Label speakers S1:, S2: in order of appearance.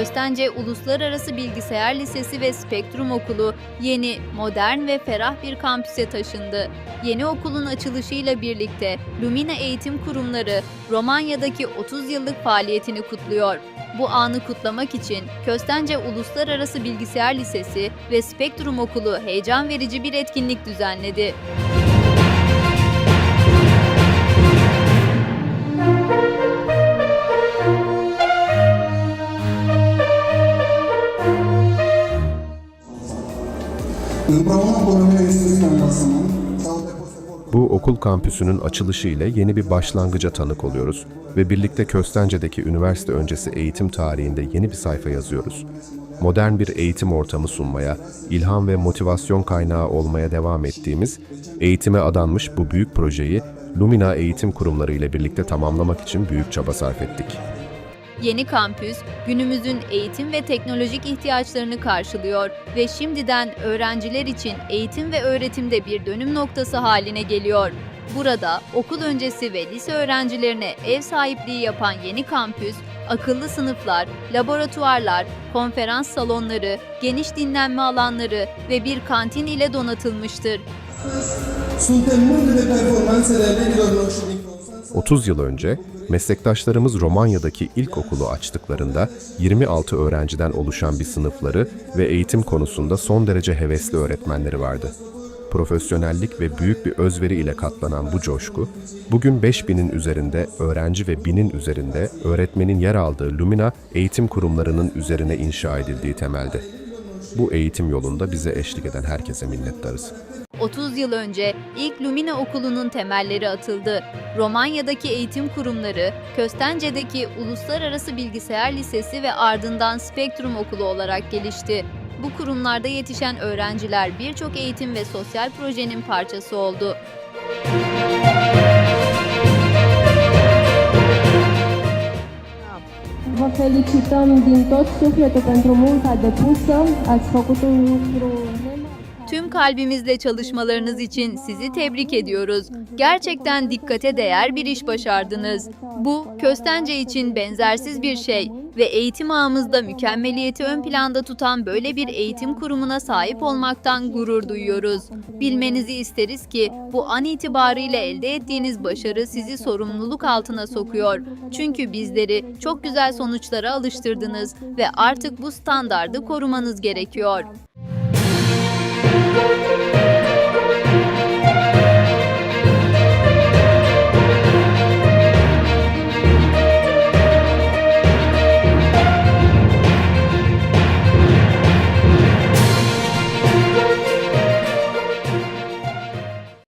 S1: Köstence Uluslararası Bilgisayar Lisesi ve Spektrum Okulu yeni, modern ve ferah bir kampüse taşındı. Yeni okulun açılışıyla birlikte Lumina Eğitim Kurumları Romanya'daki 30 yıllık faaliyetini kutluyor. Bu anı kutlamak için Köstence Uluslararası Bilgisayar Lisesi ve Spektrum Okulu heyecan verici bir etkinlik düzenledi.
S2: Bu okul kampüsünün açılışı ile yeni bir başlangıca tanık oluyoruz ve birlikte Köstence'deki üniversite öncesi eğitim tarihinde yeni bir sayfa yazıyoruz. Modern bir eğitim ortamı sunmaya, ilham ve motivasyon kaynağı olmaya devam ettiğimiz, eğitime adanmış bu büyük projeyi Lumina Eğitim Kurumları ile birlikte tamamlamak için büyük çaba sarf ettik.
S1: Yeni kampüs, günümüzün eğitim ve teknolojik ihtiyaçlarını karşılıyor ve şimdiden öğrenciler için eğitim ve öğretimde bir dönüm noktası haline geliyor. Burada okul öncesi ve lise öğrencilerine ev sahipliği yapan yeni kampüs, akıllı sınıflar, laboratuvarlar, konferans salonları, geniş dinlenme alanları ve bir kantin ile donatılmıştır.
S3: Suntem mândri de performanțele elevilor noștri din Constanța.
S2: 30 yıl önce meslektaşlarımız Romanya'daki ilkokulu açtıklarında 26 öğrenciden oluşan bir sınıfları ve eğitim konusunda son derece hevesli öğretmenleri vardı. Profesyonellik ve büyük bir özveri ile katlanan bu coşku, bugün 5000'in üzerinde öğrenci ve 1000'in üzerinde öğretmenin yer aldığı Lumina eğitim kurumlarının üzerine inşa edildiği temelde. Bu eğitim yolunda bize eşlik eden herkese minnettarız.
S1: 30 yıl önce ilk Lumina Okulu'nun temelleri atıldı. Romanya'daki eğitim kurumları, Köstence'deki Uluslararası Bilgisayar Lisesi ve ardından Spektrum Okulu olarak gelişti. Bu kurumlarda yetişen öğrenciler birçok eğitim ve sosyal projenin parçası oldu.
S4: Vă felicităm din tot sufletul pentru munca depusă. Ați făcut un lucru nemai.
S1: Tüm kalbimizle çalışmalarınız için sizi tebrik ediyoruz. Gerçekten dikkate değer bir iş başardınız. Bu, Köstence için benzersiz bir şey ve eğitim ağımızda mükemmeliyeti ön planda tutan böyle bir eğitim kurumuna sahip olmaktan gurur duyuyoruz. Bilmenizi isteriz ki bu an itibariyle elde ettiğiniz başarı sizi sorumluluk altına sokuyor. Çünkü bizleri çok güzel sonuçlara alıştırdınız ve artık bu standardı korumanız gerekiyor.